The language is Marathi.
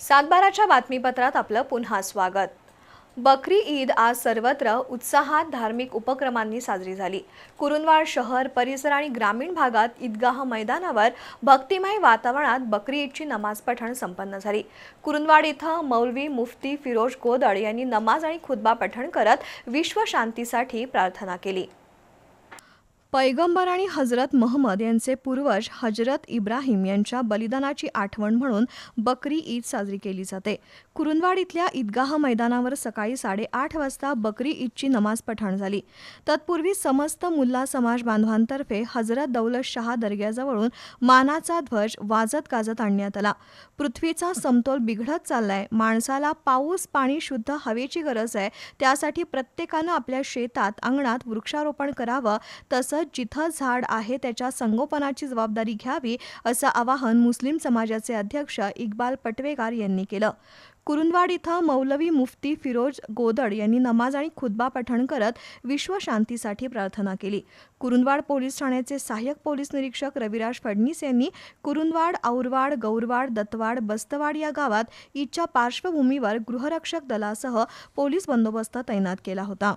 सातबाराच्या बातमीपत्रात आपलं पुन्हा स्वागत. बकरी ईद आज सर्वत्र उत्साहात धार्मिक उपक्रमांनी साजरी झाली. कुरुंदवाड शहर परिसर आणि ग्रामीण भागात ईदगाह मैदानावर भक्तिमय वातावरणात बकरी ईदची नमाज पठण संपन्न झाली. कुरुंदवाड इथं मौलवी मुफ्ती फिरोज गोदळ यांनी नमाज आणि खुतबा पठण करत विश्वशांतीसाठी प्रार्थना केली. पैगंबर आणि हजरत महम्मद यांचे पूर्वज हजरत इब्राहिम यांच्या बलिदानाची आठवण म्हणून बकरी ईद साजरी केली जाते. कुरुंदवाड इथल्या ईदगाह मैदानावर सकाळी साडेआठ वाजता बकरी ईदची नमाज पठाण झाली. तत्पूर्वी समस्त मुल्ला समाज बांधवांतर्फे हजरत दौलत शहा दर्ग्याजवळून मानाचा ध्वज वाजत गाजत आणण्यात आला. पृथ्वीचा समतोल बिघडत चाललाय. माणसाला पाऊस पाणी शुद्ध हवेची गरज आहे. त्यासाठी प्रत्येकानं आपल्या शेतात अंगणात वृक्षारोपण करावं. तसंच जिथं झाड आहे त्याच्या संगोपनाची जबाबदारी घ्यावी असं आवाहन मुस्लिम समाजाचे अध्यक्ष इक्बाल पटवेगार यांनी केलं. कुरुंदवाड इथं मौलवी मुफ्ती फिरोज गोदड यांनी नमाज आणि खुद्बा पठण करत विश्वशांतीसाठी प्रार्थना केली. कुरुंदवाड पोलीस ठाण्याचे सहाय्यक पोलीस निरीक्षक रविराज फडणीस यांनी कुरुंदवाड औरवाड गौरवाड दत्तवाड बस्तवाड या गावात ईदच्या पार्श्वभूमीवर गृहरक्षक दलासह पोलीस बंदोबस्त तैनात केला होता.